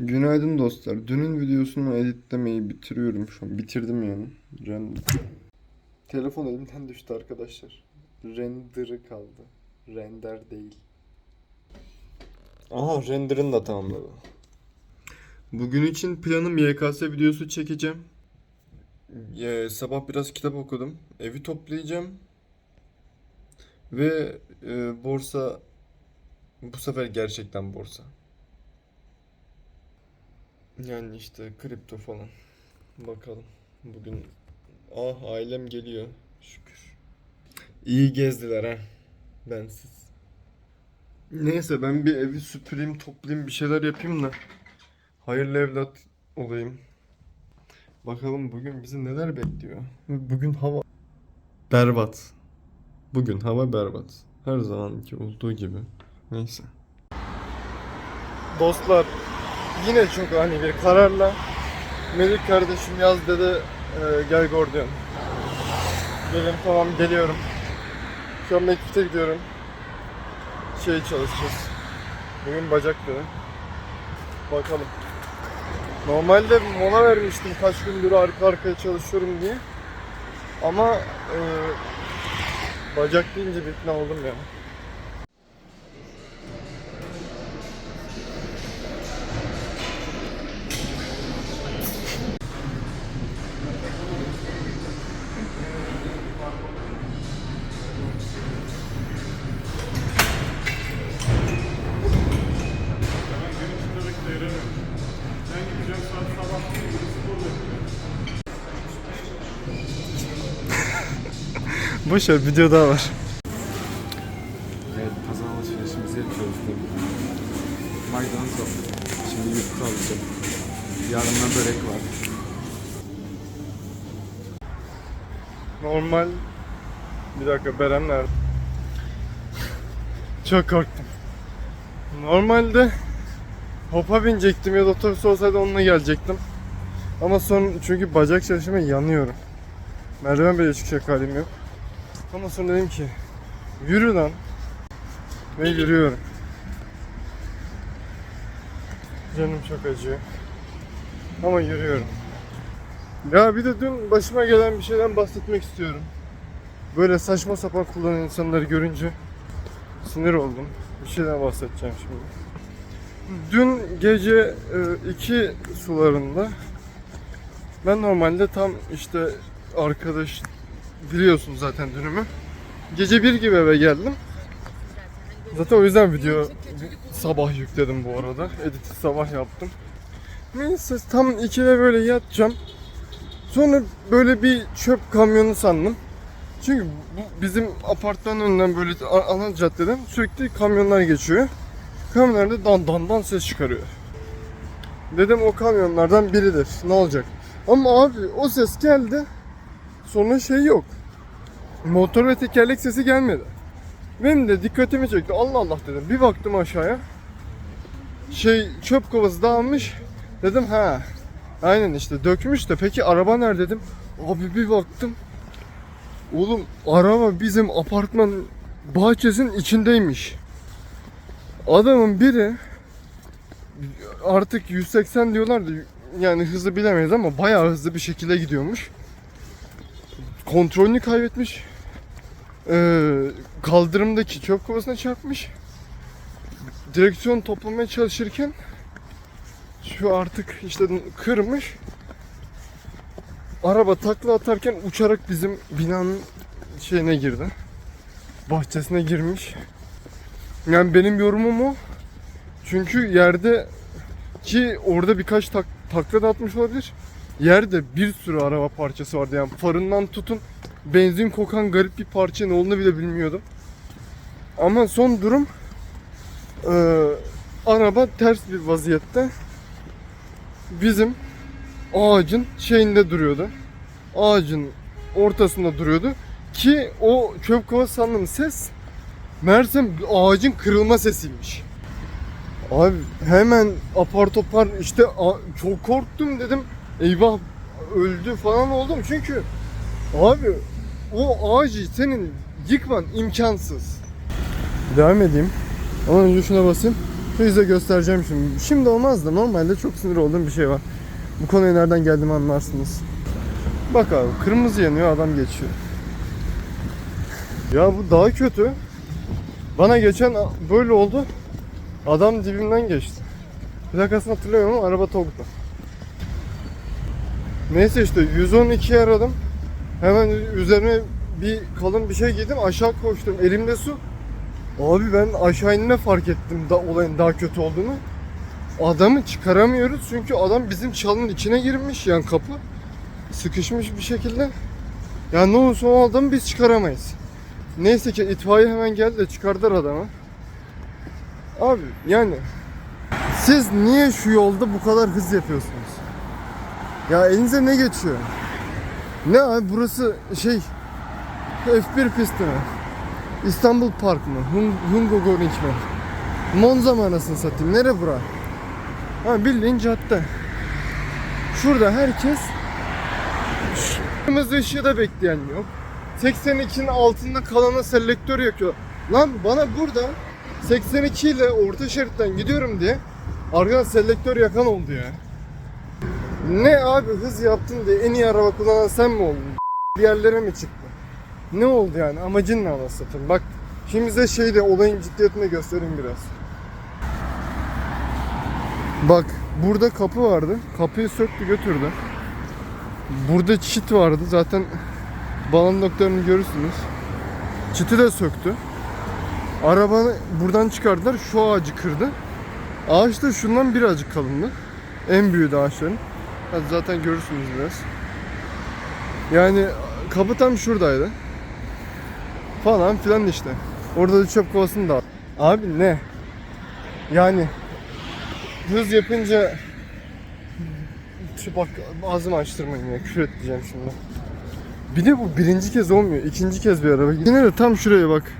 Günaydın dostlar. Dünün videosunu editlemeyi bitiriyorum şu an. Bitirdim yani. Render. Telefon elimden düştü arkadaşlar. Render'ı kaldı. Render değil. Aha render'ını da tamamladı. Bugün için planım YKS videosu çekeceğim. Ee, sabah biraz kitap okudum. Evi toplayacağım. Ve e, borsa bu sefer gerçekten borsa. Yani işte kripto falan. Bakalım. Bugün ah ailem geliyor. Şükür. İyi gezdiler ha. Bensiz. Neyse ben bir evi süpüreyim, toplayayım, bir şeyler yapayım da hayırlı evlat olayım. Bakalım bugün bizi neler bekliyor. Bugün hava berbat. Bugün hava berbat. Her zamanki olduğu gibi. Neyse. Dostlar yine çok ani bir kararla Melik kardeşim yaz dedi e, gel Gordiyon. Dedim tamam geliyorum. Şu an mektuta gidiyorum. Şey çalışacağız. Bugün bacak dedi. Bakalım. Normalde mola vermiştim kaç gündür arka arkaya çalışıyorum diye. Ama e, bacak deyince bir ikna oldum yani. Boş ver video daha var. Evet, pazar alışverişimizi yapıyoruz tabii. Maydanoz aldım. Şimdi yufka alacağım. Yarından börek var. Normal bir dakika Beren nerede? Çok korktum. Normalde hopa binecektim ya da otobüs olsaydı onunla gelecektim. Ama son çünkü bacak çalışıma yanıyorum. Merdiven bile çıkacak halim yok. Ama sonra dedim ki yürü lan. Ve yürüyorum. Canım çok acıyor. Ama yürüyorum. Ya bir de dün başıma gelen bir şeyden bahsetmek istiyorum. Böyle saçma sapan kullanan insanları görünce sinir oldum. Bir şeyden bahsedeceğim şimdi. Dün gece 2 sularında ben normalde tam işte arkadaş biliyorsun zaten dünümü. Gece 1 gibi eve geldim. Zaten o yüzden video sabah yükledim bu arada. Editi sabah yaptım. Neyse tam 2'de böyle yatacağım. Sonra böyle bir çöp kamyonu sandım. Çünkü bu bizim apartmanın önünden böyle ana caddeden sürekli kamyonlar geçiyor. Kamyonlar da dan dan dan ses çıkarıyor. Dedim o kamyonlardan biridir. Ne olacak? Ama abi o ses geldi. Sonra şey yok. Motor ve tekerlek sesi gelmedi. Benim de dikkatimi çekti. Allah Allah dedim. Bir baktım aşağıya. Şey çöp kovası dağılmış. Dedim ha Aynen işte dökmüş de peki araba nerede dedim. Abi bir baktım. Oğlum araba bizim apartman bahçesinin içindeymiş. Adamın biri artık 180 diyorlardı. Yani hızı bilemeyiz ama bayağı hızlı bir şekilde gidiyormuş. Kontrolünü kaybetmiş. Ee, kaldırımdaki çöp kovasına çarpmış. Direksiyon toplamaya çalışırken şu artık işte kırmış. Araba takla atarken uçarak bizim binanın şeyine girdi. Bahçesine girmiş. Yani benim yorumum o. Çünkü yerde ki orada birkaç tak, takla da atmış olabilir. Yerde bir sürü araba parçası vardı yani farından tutun benzin kokan garip bir parça ne olduğunu bile bilmiyordum. Ama son durum eee, araba ters bir vaziyette bizim ağacın şeyinde duruyordu. Ağacın ortasında duruyordu. Ki o çöp kovası sandığım ses meğersem ağacın kırılma sesiymiş. Abi hemen apar topar işte çok korktum dedim. Eyvah öldü falan oldum çünkü abi o ağacı senin yıkman imkansız. Devam edeyim. Ama önce şuna basayım. Size göstereceğim şimdi. Şimdi olmaz da normalde çok sinir olduğum bir şey var. Bu konuya nereden geldiğimi anlarsınız. Bak abi kırmızı yanıyor adam geçiyor. Ya bu daha kötü. Bana geçen böyle oldu. Adam dibimden geçti. Plakasını hatırlamıyorum ama araba Tog'da. Neyse işte 112'yi aradım. Hemen üzerine bir kalın bir şey giydim aşağı koştum elimde su. Abi ben aşağı inme fark ettim da olayın daha kötü olduğunu. Adamı çıkaramıyoruz çünkü adam bizim çalının içine girmiş yani kapı sıkışmış bir şekilde. Yani ne olursa o adamı biz çıkaramayız. Neyse ki itfaiye hemen geldi de çıkardılar adamı. Abi yani siz niye şu yolda bu kadar hız yapıyorsunuz? Ya elinize ne geçiyor? Ne abi burası şey F1 pisti mi? İstanbul Park mı? Hun- Hungogoring mi? Monza mı anasını satayım? Nere bura? Ha bildiğin cadde. Şurada herkes kırmızı ışığı da bekleyen yok. 82'nin altında kalana selektör yakıyor. Lan bana burada 82 ile orta şeritten gidiyorum diye arkadan selektör yakan oldu ya. Ne abi hız yaptın diye en iyi araba kullanan sen mi oldun? Bir yerlere mi çıktı? Ne oldu yani? Amacın ne anasını? Bak şimdi size şeyde olayın ciddiyetini göstereyim biraz. Bak burada kapı vardı. Kapıyı söktü götürdü. Burada çit vardı. Zaten balon noktalarını görürsünüz. Çiti de söktü. Arabanı buradan çıkardılar. Şu ağacı kırdı. Ağaç da şundan birazcık kalındı. En büyüğü de ağaçların. Hadi zaten görürsünüz biraz. Yani kapı tam şuradaydı. Falan filan işte. Orada da çöp kovasını da. Abi ne? Yani hız yapınca şu bak ağzımı açtırmayın ya küfür edeceğim şimdi. Bir de bu birinci kez olmuyor. ikinci kez bir araba. Yine de tam şuraya bak.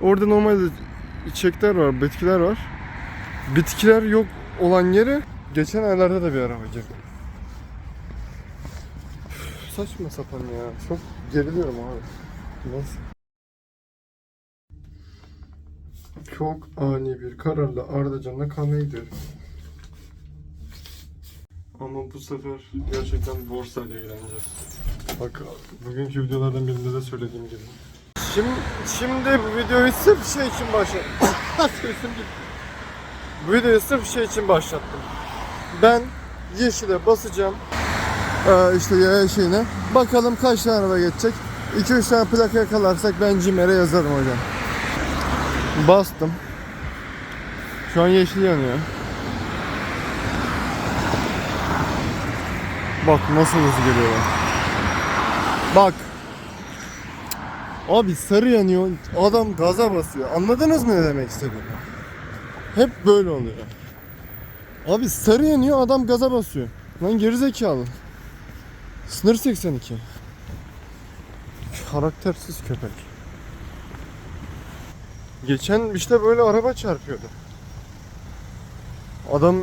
Orada normalde çiçekler var, bitkiler var. Bitkiler yok olan yere geçen aylarda da bir araba girdi. Saçma sapan ya. Çok geriliyorum abi. Neyse. Çok ani bir kararla Ardacan'la kalmaya gidiyorum. Ama bu sefer gerçekten borsayla ilgileneceğiz. Bak bugünkü videolardan birinde de söylediğim gibi. Şimdi, şimdi bu videoyu sırf şey için başlattım. Bu videoyu sırf şey için başlattım. Ben yeşile basacağım. Ee, işte yaya şeyine. Bakalım kaç tane araba geçecek. 2-3 tane plaka yakalarsak ben Cimer'e yazarım hocam. Bastım. Şu an yeşil yanıyor. Bak nasıl hızlı geliyor. Bak. Abi sarı yanıyor. Adam gaza basıyor. Anladınız mı ne demek istediğimi? Hep böyle oluyor. Abi sarı yanıyor adam gaza basıyor. Lan gerizekalı. Sınır 82. Karaktersiz köpek. Geçen işte böyle araba çarpıyordu. Adam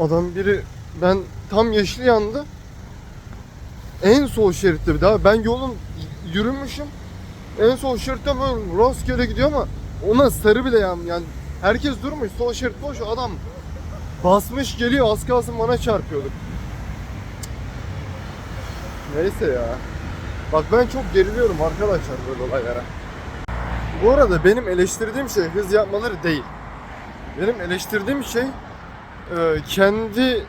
adam biri ben tam yeşil yandı. En sol şeritte bir daha ben yolun yürümüşüm. En sol şeritte böyle rastgele gidiyor ama ona sarı bile yan yani herkes durmuş sol şerit boş adam basmış geliyor az kalsın bana çarpıyordu. Neyse ya. Bak ben çok geriliyorum arkadaşlar böyle olaylara. Bu arada benim eleştirdiğim şey hız yapmaları değil. Benim eleştirdiğim şey e, kendi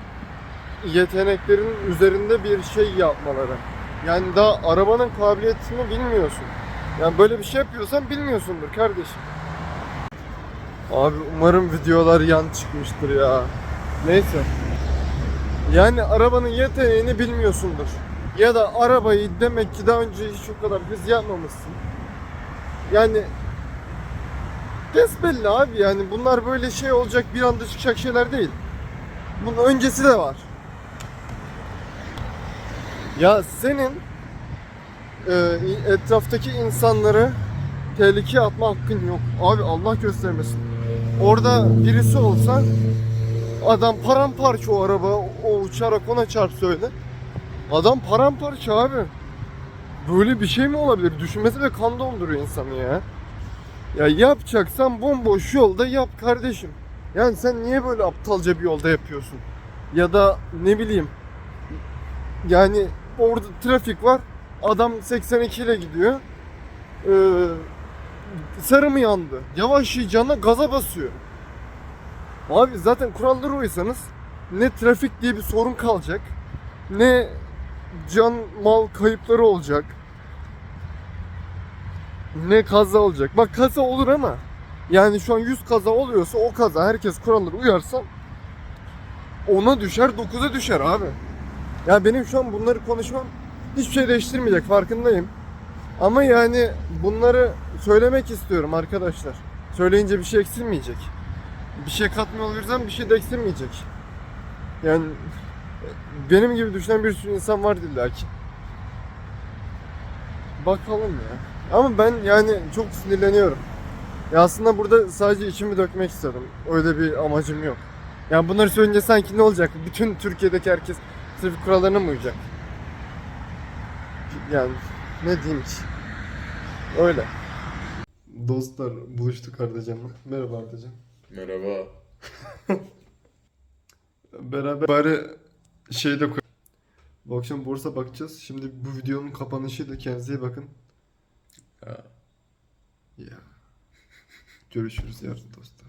yeteneklerin üzerinde bir şey yapmaları. Yani daha arabanın kabiliyetini bilmiyorsun. Yani böyle bir şey yapıyorsan bilmiyorsundur kardeşim. Abi umarım videolar yan çıkmıştır ya. Neyse. Yani arabanın yeteneğini bilmiyorsundur. Ya da arabayı demek ki daha önce hiç o kadar hız yapmamışsın. Yani besbelli abi yani bunlar böyle şey olacak bir anda çıkacak şeyler değil. Bunun öncesi de var. Ya senin e, etraftaki insanları tehlikeye atma hakkın yok. Abi Allah göstermesin. Orada birisi olsa adam paramparça o araba o uçarak ona çarpsa öyle. Adam paramparça abi. Böyle bir şey mi olabilir? Düşünmesi de kan donduruyor insanı ya. Ya yapacaksan bomboş yolda yap kardeşim. Yani sen niye böyle aptalca bir yolda yapıyorsun? Ya da ne bileyim yani orada trafik var. Adam 82 ile gidiyor. Ee, sarı mı yandı? Yavaşlayacağına gaza basıyor. Abi zaten kurallara uysanız ne trafik diye bir sorun kalacak. Ne can mal kayıpları olacak. Ne kaza olacak. Bak kaza olur ama yani şu an 100 kaza oluyorsa o kaza herkes kurallara uyarsa ona düşer 9'a düşer abi. Ya benim şu an bunları konuşmam hiçbir şey değiştirmeyecek farkındayım. Ama yani bunları söylemek istiyorum arkadaşlar. Söyleyince bir şey eksilmeyecek. Bir şey katmıyor olursam bir şey de eksilmeyecek. Yani benim gibi düşünen bir sürü insan var illa ki. Bakalım ya. Ama ben yani çok sinirleniyorum. Ya aslında burada sadece içimi dökmek istedim. Öyle bir amacım yok. Yani bunları söyleyince sanki ne olacak? Bütün Türkiye'deki herkes trafik kurallarına mı uyacak? Yani ne diyeyim ki? Öyle. Dostlar buluştuk Ardacan'la. Merhaba Ardacan. Merhaba. Beraber bari şeyde koy. Bu akşam borsa bakacağız. Şimdi bu videonun kapanışı da kendinize iyi bakın. Ya. Görüşürüz yarın dostlar.